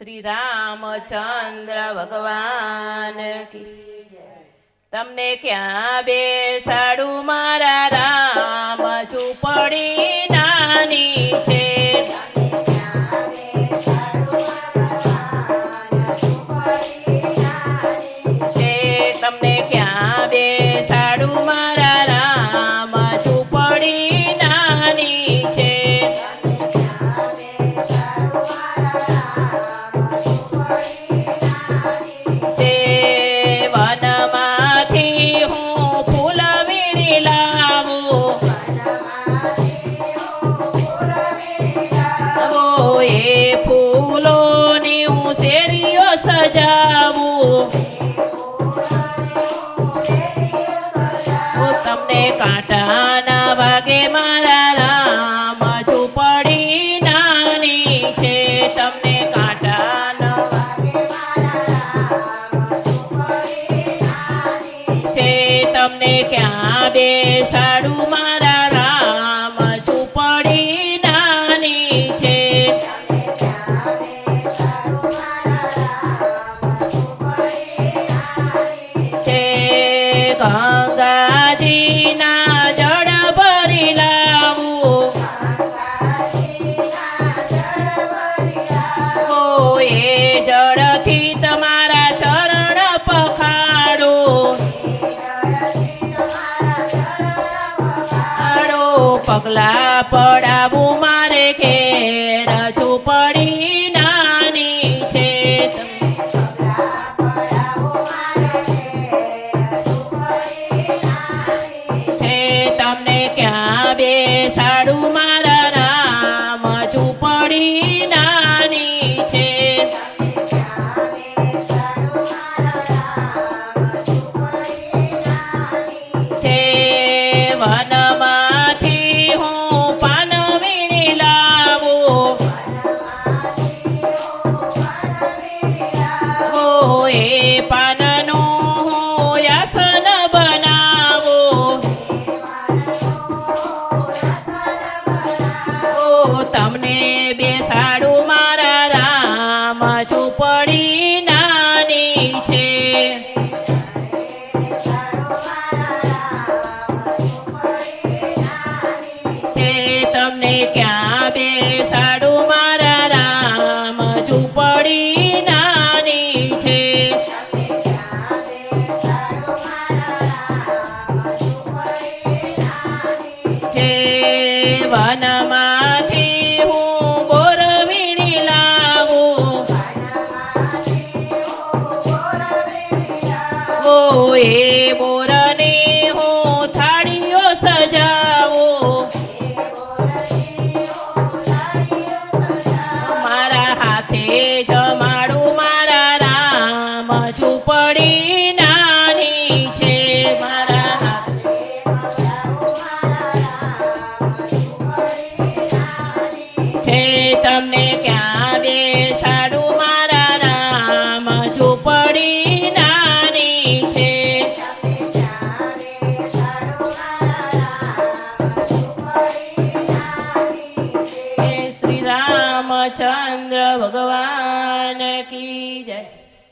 શ્રી રામચંદ્ર ભગવાન તમને ક્યાં બે બેસાડું મારા રામ ચૂપડીના નાના ભાગે મારા રામ નાની છે. તમને કાંટા ન છે. તમને ક્યાં બેસાડું એ જળથી તમારા ચરણ પખાડો. પગલા પડાવું આવો એ બોરને હું થાળીઓ સજાવો. મારા હાથે જમાડું મારા રામ, ઝૂંપડી નાની છે. મારા હાથે તમને ચંદ્ર ભગવાન